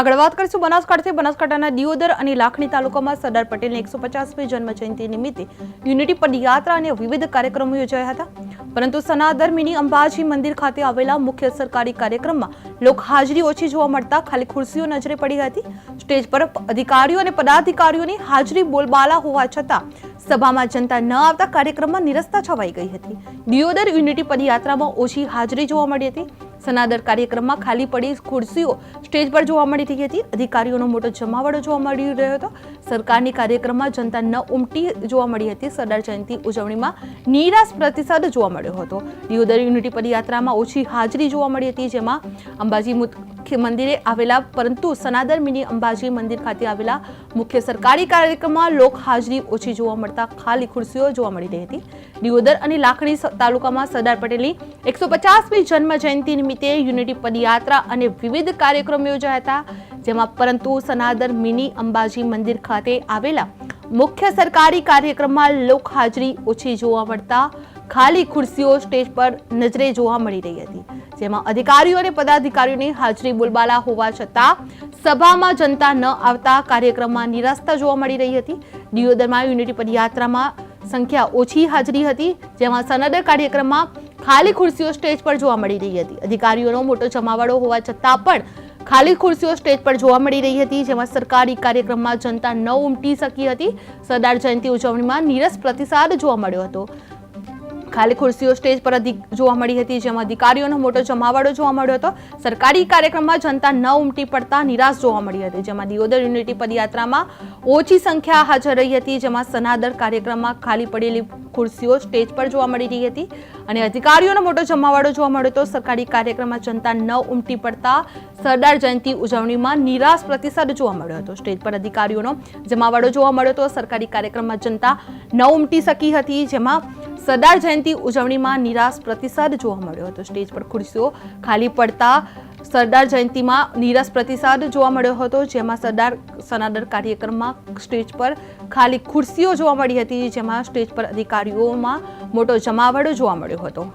આગળ વાત કરીશું બનાસકાંઠાથી. બનાસકાંઠાના દિયોદર અને લાખણી તાલુકામાં સરદાર પટેલની એકસો પચાસમી જન્મ જયંતિ નિમિત્તે યુનિટી પદયાત્રા અને વિવિધ કાર્યક્રમો યોજાયા હતા. પરંતુ સનાદર અંબાજી મંદિર ખાતે આવેલા મુખ્ય સરકારી કાર્યક્રમમાં લોક હાજરી ઓછી જોવા મળતા ખાલી ખુરશીઓ નજરે પડી હતી. સ્ટેજ પર અધિકારીઓ અને પદાધિકારીઓની હાજરી બોલબાલા હોવા છતાં સભામાં જનતા ન આવતા કાર્યક્રમમાં નિરસ્તા છવાઈ ગઈ હતી. દિયોદર યુનિટી પદયાત્રામાં ઓછી હાજરી જોવા મળી હતી. સનાદર કાર્યક્રમમાં ખાલી પડી ખુરશીઓ સ્ટેજ પર જોવા મળી રહી હતી. અધિકારીઓનો મોટો જમાવડો જોવા મળી રહ્યો હતો. સરકારની કાર્યક્રમમાં જનતા ન ઉમટી જોવા મળી હતી. સરદાર જયંતિ ઉજવણીમાં નિરાશ પ્રતિસાદ જોવા મળ્યો હતો. દિયોદર યુનિટી પદયાત્રામાં ઓછી હાજરી જોવા મળી હતી, જેમાં અંબાજી મુખ્ય મંદિરે આવેલા, પરંતુ સનાદર મિની અંબાજી મંદિર ખાતે આવેલા મુખ્ય સરકારી કાર્યક્રમમાં લોક હાજરી ઓછી જોવા મળતા ખાલી ખુરશીઓ જોવા મળી રહી હતી. દિયોદર અને લાખણી તાલુકામાં સરદાર પટેલની એકસો પચાસમી જન્મ જયંતિ નિમિત્તે યુનિટી પદયાત્રા અને વિવિધ કાર્યક્રમો યોજાયા હતા, જેમાં પરંતુ સનાદર મિની અંબાજી મંદિર ખાતે આવેલા મુખ્ય સરકારી કાર્યક્રમમાં લોક હાજરી ઓછી જોવા મળતા ખાલી ખુરશીઓ સ્ટેજ પર નજરે જોવા મળી રહી હતી, જેમાં અધિકારીઓ અને પદાધિકારીઓની હાજરી બોલબાલા હોવા છતાં સભામાં જનતા ન આવતા કાર્યક્રમમાં નિરાશતા જોવા મળી રહી હતી. દિયોદરમાં યુનિટી પદયાત્રામાં સંખ્યા ઓછી હાજરી હતી, જેમાં સનદ કાર્યક્રમમાં ખાલી ખુરશીઓ સ્ટેજ પર જોવા મળી રહી હતી. અધિકારીઓનો મોટો જમાવડો હોવા છતાં પણ ખાલી ખુરશીઓ સ્ટેજ પર જોવા મળી રહી હતી, જેમાં સરકારી કાર્યક્રમમાં જનતા ન ઉમટી શકી હતી. સરદાર જયંતિ ઉજવણીમાં નીરસ પ્રતિસાદ જોવા મળ્યો હતો. ખાલી ખુરશીઓ સ્ટેજ પર જોવા મળી હતી, જેમાં અધિકારીઓનો મોટો જમાવડો જોવા મળ્યો હતો. સરકારી કાર્યક્રમમાં જનતા ન ઉમટી પડતા નિરાશ જોવા મળી હતી, જેમાં દિયોદર યુનિટી પદયાત્રામાં ઓછી સંખ્યા હાજર રહી હતી, જેમાં સનાદર કાર્યક્રમમાં ખાલી પડેલી ખુરશીઓ સ્ટેજ પર જોવા મળી રહી હતી. અને અધિકારીઓનો મોટો જમાવડો જોવા મળ્યો હતો, સરકારી કાર્યક્રમમાં જનતા ન ઉમટી પડતા સરદાર જયંતિ ઉજવણીમાં નિરાશ પ્રતિસાદ જોવા મળ્યો હતો. સ્ટેજ પર અધિકારીઓનો જમાવડો જોવા મળ્યો હતો, સરકારી કાર્યક્રમમાં જનતા ન ઉમટી શકી હતી, જેમાં સરદાર જયંતિ ઉજવણીમાં નિરાશ પ્રતિસાદ જોવા મળ્યો હતો. સ્ટેજ પર ખુરશીઓ ખાલી પડતા સરદાર જયંતિમાં નિરાશ પ્રતિસાદ જોવા મળ્યો હતો. જેમાં સરદાર સનાદર કાર્યક્રમમાં સ્ટેજ પર ખાલી ખુરશીઓ જોવા મળી હતી. જેમાં સ્ટેજ પર અધિકારીઓમાં મોટો જમાવડો જોવા મળ્યો હતો.